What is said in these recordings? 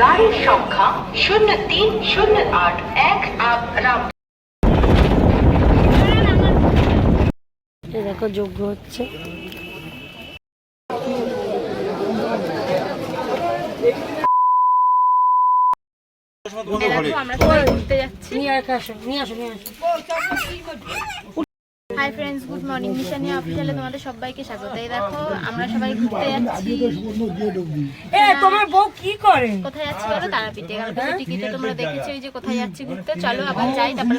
গাড়ির সংখ্যা শূন্য তিন শূন্য আট এক আট রাম। দেখো যোগ্য হচ্ছে। আমরা সবাই ঘুরতে যাচ্ছি। নিয়ে আসো নিয়ে আসো নিয়ে আসো। Hi friends good morning Nishani অফিসিয়ালে তোমাদের সবাইকে স্বাগত। এই দেখো আমরা সবাই ঘুরতে যাচ্ছি। এ তোমার বউ কি করে? কোথায় যাচ্ছি বলো? তারাপীঠে। কালকে টিকিটে তোমরা দেখেছ ওই যে কোথায় যাচ্ছি ঘুরতে। চলো আবার যাই তারপরে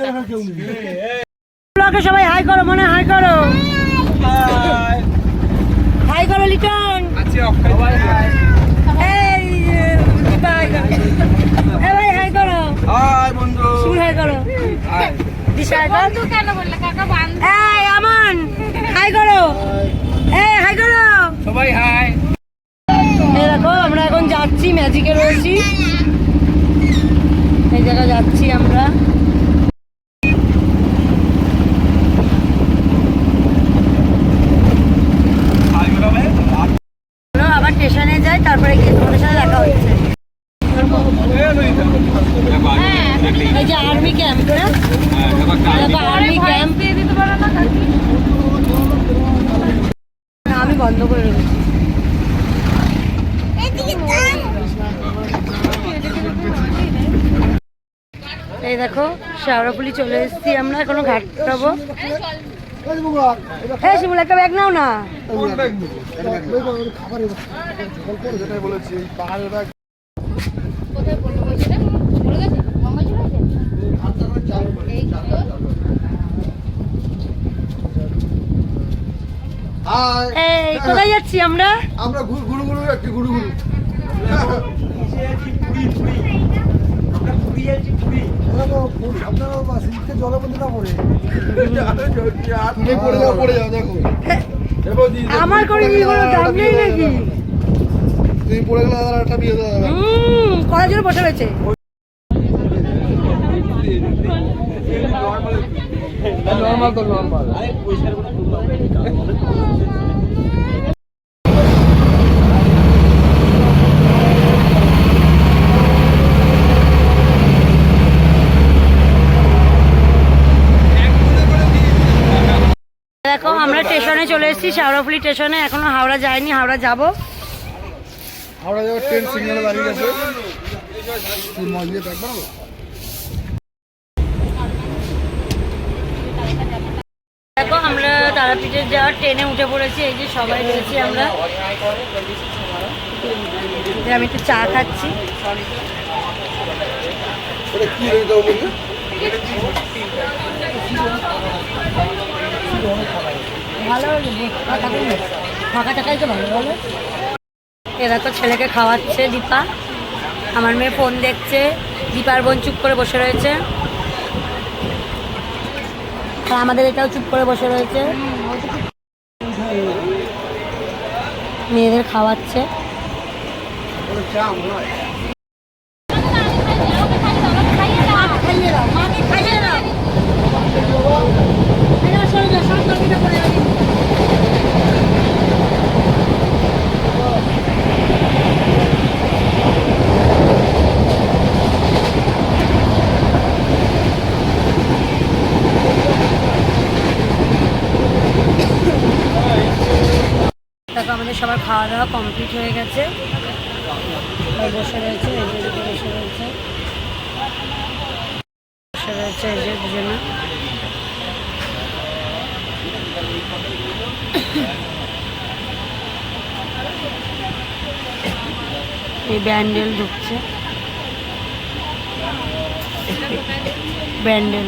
ব্লগে সবাই হাই করো মনে হাই করো। হাই করো লিটন। এই যে, দীপা হাই করো এ ভাই হাই করো হাই বন্ধু সুর হাই করো দিশা কেন বললে? কাকা বান এই আমান হাই করো। এই হাই করো। সবাই হাই। এই দেখো আমরা এখন যাচ্ছি ম্যাজিকে রয়েছি। এই জায়গায় যাচ্ছি আমরা চলো আবার স্টেশনে যাই তারপরে গিয়ে তোমাদের সাথে দেখা হচ্ছে এই যে আর্মি ক্যাম্প না দেখো আর্মি ক্যাম্প দিয়ে দিতে পারো না কাকি আমি বন্ধ করে রেখেছি এই দেখো শেওড়াপুলি চলে এসেছি আমরা এখনও ঘাট পাবো। হ্যাঁ শিমুল একটা ব্যাগ নাও না। এই কোথায় যাচ্ছি আমরা? আমরা ঘুরু ঘুরু ঘুরু যাচ্ছি ঘুরু ঘুরু। আমার করে কি কোনো দাম নেই নাকি? তুমি পড়ে গেলে আর একটা বিয়ে দেওয়া হুম করার জন্য বসে রয়েছে? নর্মাল তো নর্মাল দেখো আমরা স্টেশনে চলে এসেছি শেওড়াফুলি স্টেশনে এখনও হাওড়া যায়নি হাওড়া যাব। হাওড়া যাওয়ার ট্রেন সিগন্যালে দাঁড়িয়ে গেছে। দেখো আমরা তারাপীঠে যাওয়ার ট্রেনে উঠে পড়েছি এই যে সবাই রয়েছি আমরা। আমি একটু চা খাচ্ছি। কি তো এরা তো ছেলেকে খাওয়াচ্ছে, দীপা। আমার মেয়ে ফোন দেখছে, দীপার বোন চুপ করে বসে রয়েছে। আর আমাদের এটাও চুপ করে বসে রয়েছে। মেয়েদের খাওয়াচ্ছে। খাইয়ে দাও খাইয়ে দাও দেখো, আমাদের সবার খাওয়া দাওয়া কমপ্লিট হয়ে গেছে। বসে রয়েছে বসে রয়েছে। বসে রয়েছে এই এই ব্যান্ডেল ঢুকছে। Bandel.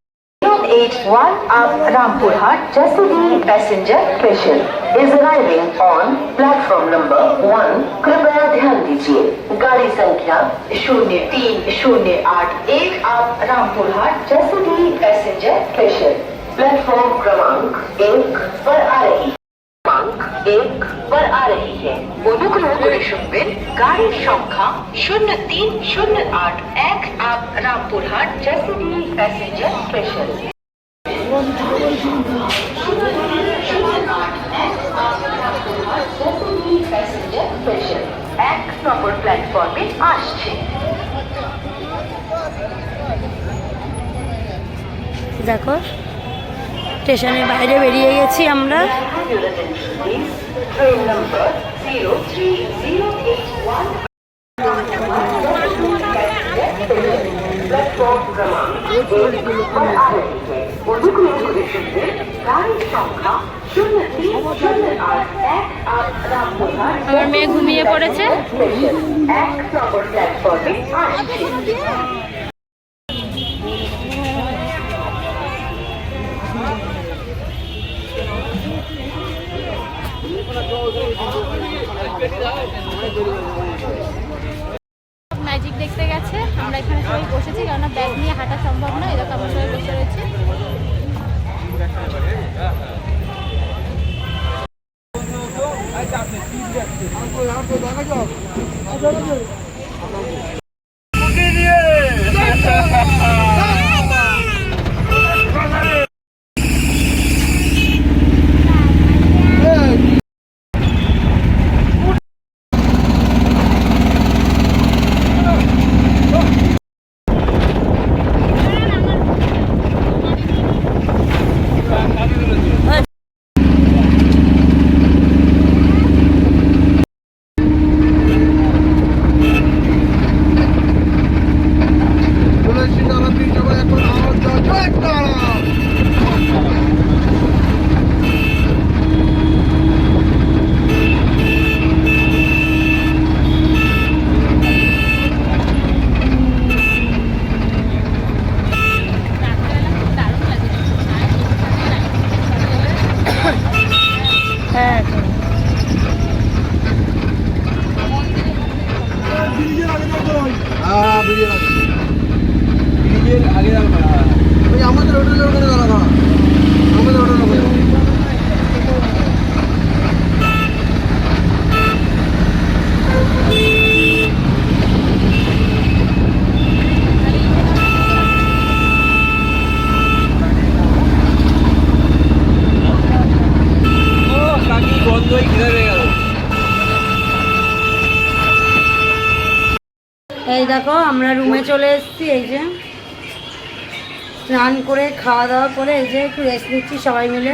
one up Rampurhat Jasudi passenger special is arriving on platform number one. कृपया ध्यान दीजिए गाड़ी संख्या शून्य तीन शून्य आठ एक up Rampurhat Jaisalmer passenger special platform क्रमांक एक पर आ रही है क्रमांक एक पर आ रही है অনুগ্রহ করে শুনবেন গাড়ির সংখ্যা শূন্য তিন শূন্য আট এক up Rampurhat JCD passenger special দেখো স্টেশনের বাইরে বেরিয়ে গেছি আমরা। আমার মেয়ে ঘুমিয়ে পড়েছে। এক নম্বর প্ল্যাটফর্মে Thank you. এই দেখো, আমরা রুমে চলে এসেছি, এই যে। স্নান করে, খাওয়া দাওয়া করে, এই যে একটু রেস্ট নিচ্ছি সবাই মিলে।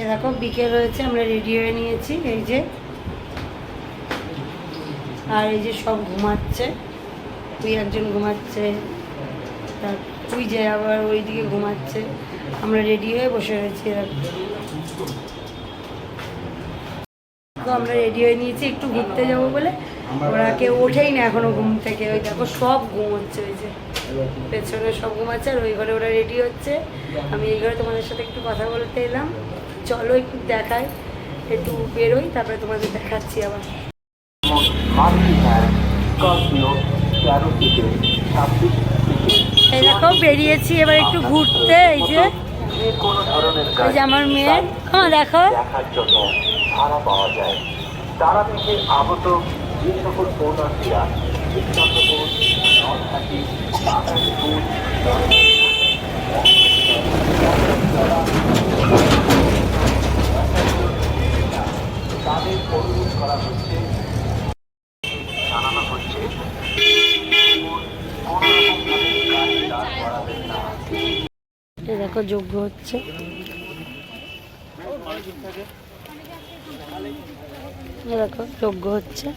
এ দেখো, বিকেল হয়েছে, আমরা রেডি হয়ে নিয়েছি, এই যে। আর এই যে সব ঘুমাচ্ছে। তুই একজন ঘুমাচ্ছে তুই যে আবার ওইদিকে ঘুমাচ্ছে। আমরা রেডি হয়ে বসে রয়েছি তো আমরা রেডি হয়ে নিয়েছি, একটু ঘুরতে যাব বলে। ওরা কেউ ওঠেই না এখনও ঘুম থেকে। ওই দেখো সব ঘুম হচ্ছে ওই যে পেছনে সব ঘুমাচ্ছে, আর ওই ঘরে ওরা রেডি হচ্ছে। আমি এই ঘরে তোমাদের সাথে একটু কথা বলতে এলাম। চলো একটু দেখাই, একটু বেরোই, তারপরে তোমাদের দেখাচ্ছি আবার। দেখো, বেরিয়েছি এবার একটু ঘুরতে, এই যে। এই যে আমার মেয়ের আমার দেখো। দেখার জন্য ভাড়া পাওয়া যায়। তারা থেকে আগত যে সকল পৌরাণীরা বিজ্ঞাপন নলহাটি যোগ্য হচ্ছে। দেখো যোগ্য হচ্ছে।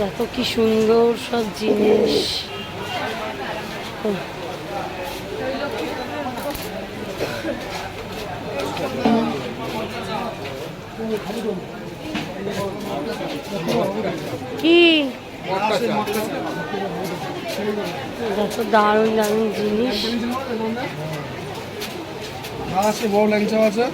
দেখো কি সুন্দর সব জিনিস। কি? দারুণ দারুণ জিনিস। আছে বড় ল্যাংচাও আছে।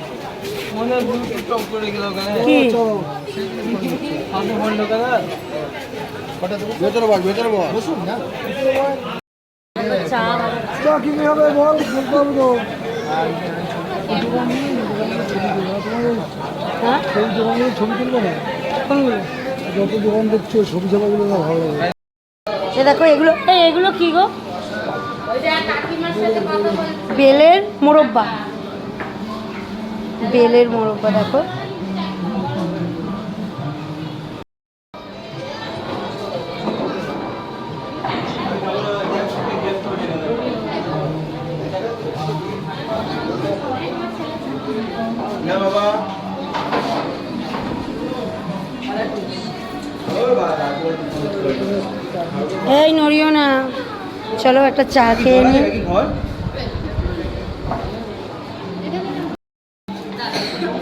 চা কিনে হবে বল? তো হ্যাঁ? ছবি তুলবো না। যত দোকান দেখছ সবজি না ভালো লাগে। এ দেখো, এগুলো এই এগুলো কি গো? বেলের মোরব্বা। বেলের মোরব্বা, দেখো। চলো একটা চা খেয়ে নি।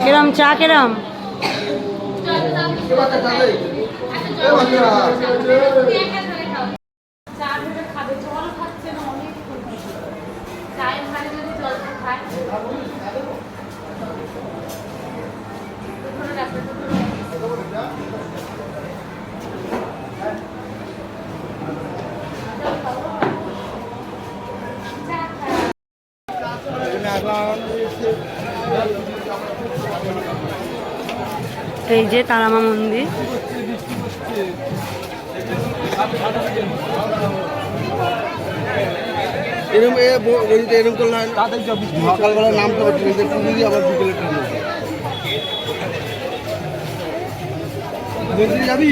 কিরম চা কিরম? এই যে তারামা মন্দির। এরকম এরকম করলে তাদের সকালবেলা নামতে পারছি যে দিয়ে আবার বিকেলে টুকু যাবি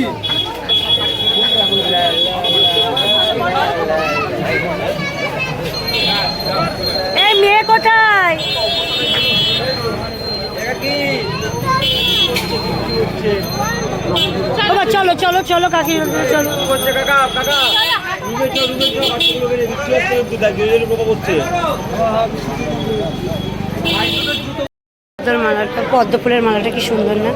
এই মেয়ে কোথায় বাবা চলো চলো কাকি, চলো। মালাটা, পদ্ম ফুলের মালাটা কি সুন্দর না?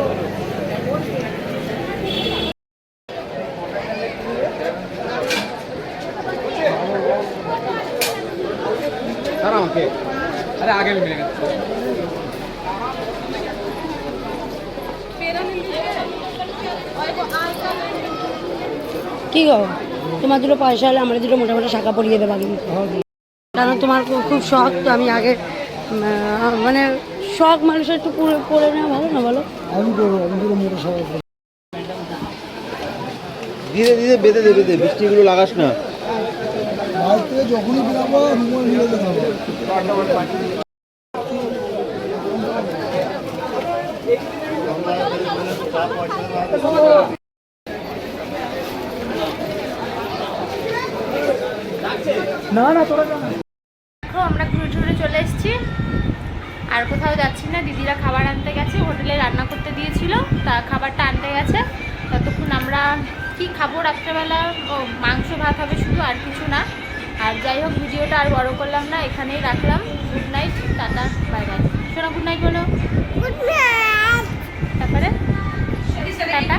আরে আগে মিলে গেছে। কি গো তোমার দুটো পয়সা হলে আমরা দুটো মোটামুটি শাখা পরিয়ে দেবো কিন্তু কারণ তোমার খুব শখ তো আমি আগে মানে শখ মানুষের একটু পরে পরে নেওয়া ভালো না বলো আমি করব আমি পুরো মোটর সবাই ধীরে ধীরে বেঁধে দে বেঁধে বৃষ্টিগুলো লাগাস না থেকে যখনই বেরাবো নিয়ে দেখাবো দেখো আমরা ঘুরে ঘুরে চলে এসেছি। আর কোথাও যাচ্ছি না দিদিরা খাবার আনতে গেছে হোটেলে রান্না করতে দিয়েছিল তা খাবারটা আনতে গেছে। ততক্ষণ আমরা কি খাব রাত্রেবেলা? ও মাংস ভাত হবে শুধু আর কিছু না। আর যাই হোক ভিডিওটা আর বড় করলাম না এখানেই রাখলাম। Good night tata bye bye শোনো গুড নাইট বলো। গুড নাইট তারপরে? টাটা।